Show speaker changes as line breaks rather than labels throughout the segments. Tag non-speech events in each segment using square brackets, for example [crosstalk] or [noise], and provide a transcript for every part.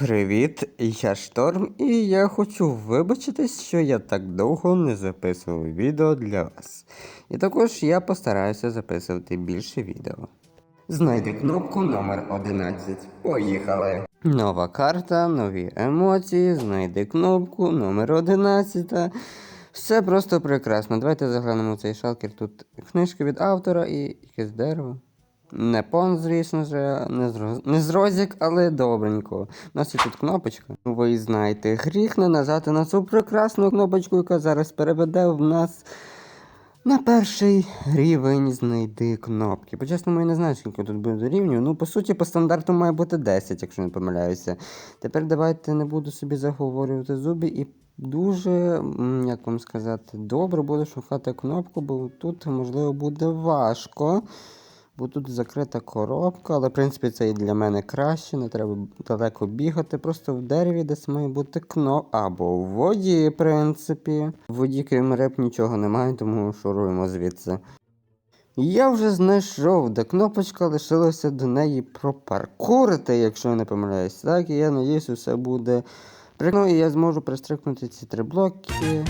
Привіт, я Шторм, і я хочу вибачитись, що я так довго не записував відео для вас. І також я постараюся записувати більше відео. Знайди кнопку номер 11. Поїхали! Нова карта, нові емоції, знайди кнопку номер 11. Все просто прекрасно. Давайте заглянемо в цей шалкер. Тут книжка від автора і якесь дерево. Не пон, звісно ж, не з, роз... не з розік, але добренько. У нас є тут кнопочка. Ви знаєте, гріх не нажати на цю прекрасну кнопочку, яка зараз переведе в нас на перший рівень знайди кнопки. По-чесному, я не знаю, скільки тут буде рівнів. Ну, по суті, по стандарту має бути 10, якщо не помиляюся. Тепер давайте не буду собі заговорювати зуби і дуже, як вам сказати, добре буду шукати кнопку, бо тут, можливо, буде важко. Бо тут закрита коробка, але в принципі це і для мене краще, не треба далеко бігати. Просто в дереві десь має бути кно або в воді, в принципі. В воді, крім риб, нічого немає, тому шуруємо звідси. Я вже знайшов, де кнопочка лишилося до неї пропаркурити, якщо я не помиляюсь. Так, і я надіюсь, все буде прикольно, і я зможу пристрикнути ці три блоки.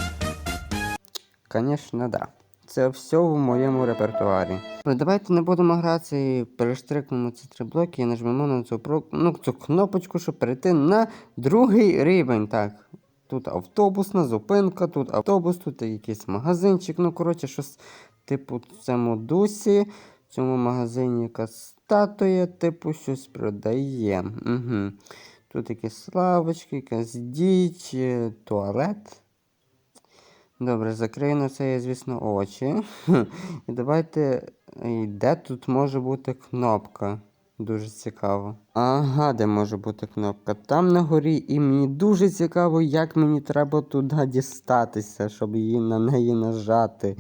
Звісно, да. Це все в моєму репертуарі. Але давайте не будемо гратися і перештрикнемо ці три блоки і нажмемо на цю, ну, цю кнопочку, щоб перейти на другий рівень. Так. Тут автобусна зупинка, тут автобус, тут якийсь магазинчик. Ну, коротше, щось типу в цьому дусі. В цьому магазині якась статуя, типу, щось продає. Угу. Тут якісь лавочки, якась діч, е, туалет. Добре, закрию на це, звісно, очі. І давайте. Де тут може бути кнопка? Дуже цікаво. Ага, де може бути кнопка? Там на горі, і мені дуже цікаво, як мені треба туди дістатися, щоб її на неї нажати.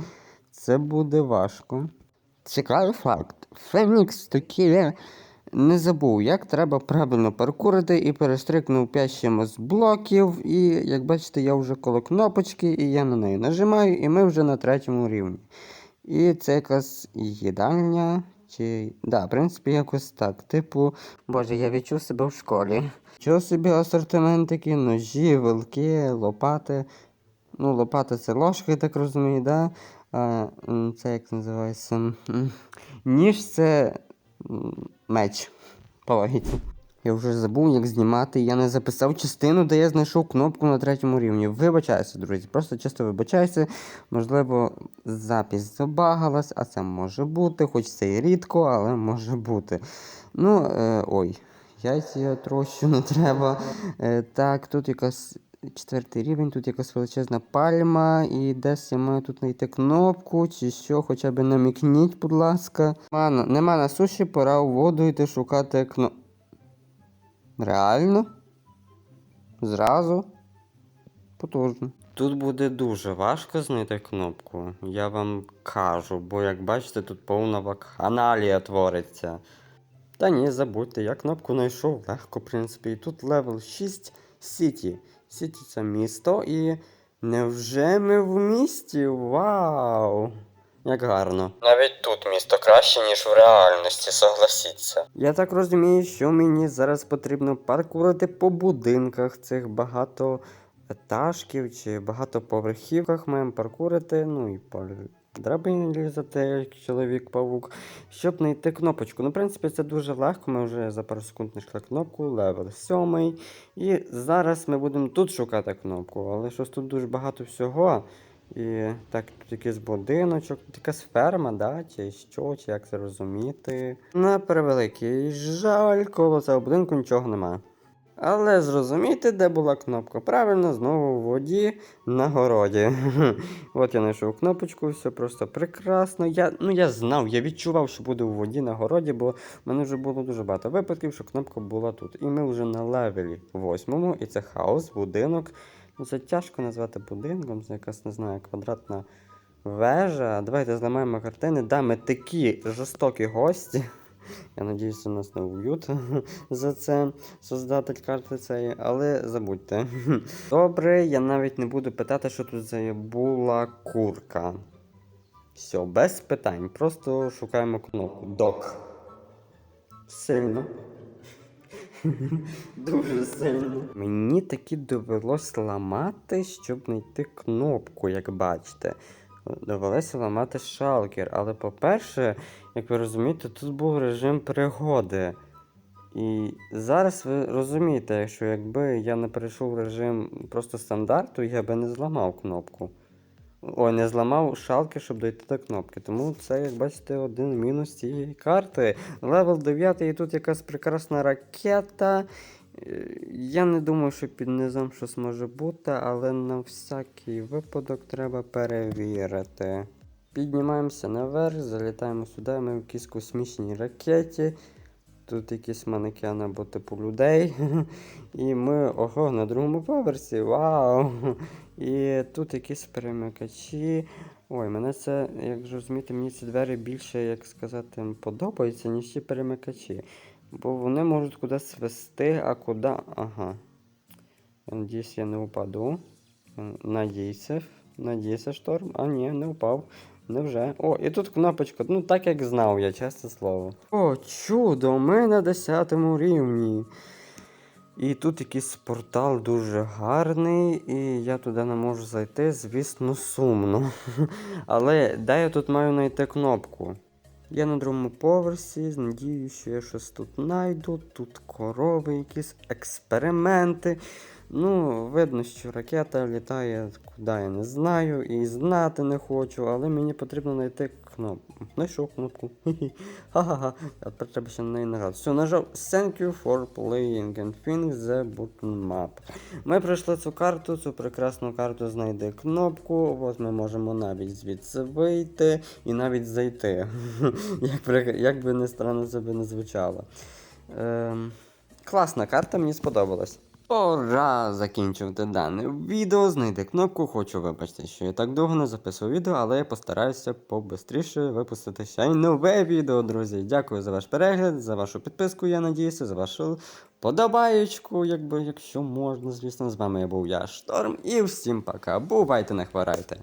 Це буде важко. Цікавий факт. Фенікс такі не забув, як треба правильно паркурити і перестрикнув 5 чимось блоків. І як бачите, я вже коло кнопочки, і я на неї нажимаю, і ми вже на третьому рівні. І це якась їдальня. Чи. Да, в принципі, якось так. Типу, боже, я відчув себе в школі. Чого собі асортимент такі ножі, вилки, лопати. Ну, лопата це ложка, я так розумію, да? А, це як називається? Ніж це меч. По. Я вже забув, як знімати. Я не записав частину, де я знайшов кнопку на третьому рівні. Вибачаюся, друзі. Просто чисто вибачаюся. Можливо, запись забагалась, а це може бути, хоч це і рідко, але може бути. Ну, е, ой, яйця трощу не треба. Е, так, тут якась. Четвертий рівень, тут якась величезна пальма, і десь я маю тут знайти кнопку чи що, хоча б намікніть, будь ласка. Нема, на- нема на суші, пора у воду йти шукати кно. Реально? Зразу? Потужно. Тут буде дуже важко знайти кнопку, я вам кажу, бо як бачите, тут повна вакханалія твориться. Та ні, забудьте, я кнопку знайшов легко, в принципі. І тут левел 6 Сіті. Сіті це місто і. Невже ми в місті? Вау! Як гарно. Навіть тут місто краще, ніж в реальності, согласіться. Я так розумію, що мені зараз потрібно паркурити по будинках цих багато етажків чи багатоповерхівках маємо паркурити, ну і по драбині лізати, чоловік-павук, щоб знайти кнопочку. Ну, в принципі, це дуже легко. Ми вже за пару секунд знайшли кнопку, левел 7. І зараз ми будемо тут шукати кнопку, але щось тут дуже багато всього. І так, тут якийсь будиночок, якась ферма, да? чи що, чи як це розуміти. На превеликий жаль, коло цього будинку нічого немає. Але зрозумійте, де була кнопка. Правильно, знову в воді на городі. [laughs] От я знайшов кнопочку, все просто прекрасно. Я, ну, я знав, я відчував, що буде у воді на городі, бо в мене вже було дуже багато випадків, що кнопка була тут. І ми вже на левелі восьмому, і це хаос, будинок. Ну, це тяжко назвати будинком, це якась, не знаю, квадратна вежа. Давайте зламаємо картини. Да, ми такі жорстокі гості. Я надіюсь, нас не вб'ють [laughs] за це создатель карти цієї, але забудьте. [laughs] Добре, я навіть не буду питати, що тут за була курка. Все, без питань. Просто шукаємо кнопку. Док. Сильно. [laughs] Дуже сильно. Мені таки довелось ламати, щоб знайти кнопку, як бачите. Довелося ламати шалкер. Але по-перше, як ви розумієте, тут був режим пригоди. І зараз ви розумієте, якщо якби я не перейшов в режим просто стандарту, я би не зламав кнопку. Ой, не зламав шалки, щоб дойти до кнопки. Тому це, як бачите, один мінус цієї карти. Левел 9 і тут якась прекрасна ракета. Я не думаю, що під низом щось може бути, але на всякий випадок треба перевірити. Піднімаємося наверх, залітаємо сюди, ми в якійсь космічній ракеті. Тут якісь манекени або типу людей. І ми ого, на другому поверсі. Вау! І тут якісь перемикачі. Ой, мене це, як розумієте, мені ці двері більше, як сказати, подобаються, ніж ті перемикачі. Бо вони можуть кудись вести, а куди. Ага. Я надіюсь, я не упаду. Надійся. Надійся, шторм. А ні, не упав. Невже? О, і тут кнопочка. Ну так як знав я, чесне слово. О, чудо! Ми на 10 рівні. І тут якийсь портал дуже гарний, і я туди не можу зайти, звісно, сумно. [laughs] Але де я тут маю знайти кнопку? Я на другому поверсі, надію, що я щось тут знайду. Тут корови, якісь експерименти. Ну, видно, що ракета літає куди я не знаю і знати не хочу, але мені потрібно знайти кнопку. Знайшов кнопку. [laughs] Ха-ха-ха. А тепер треба ще на неї нажати. Все, нажав Thank you for playing and finish the button map. Ми пройшли цю карту, цю прекрасну карту знайди кнопку. От ми можемо навіть звідси вийти і навіть зайти. [laughs] як, як би не странно це не звучало. Ем, класна карта, мені сподобалась. Пора закінчувати дане відео. Знайди кнопку. Хочу вибачте, що я так довго не записував відео, але я постараюся побистріше випустити ще й нове відео, друзі. Дякую за ваш перегляд, за вашу підписку, я надіюся, за вашу подобаєчку, якби, якщо можна, звісно, з вами я був я Шторм. І всім пока. Бувайте, не хворайте.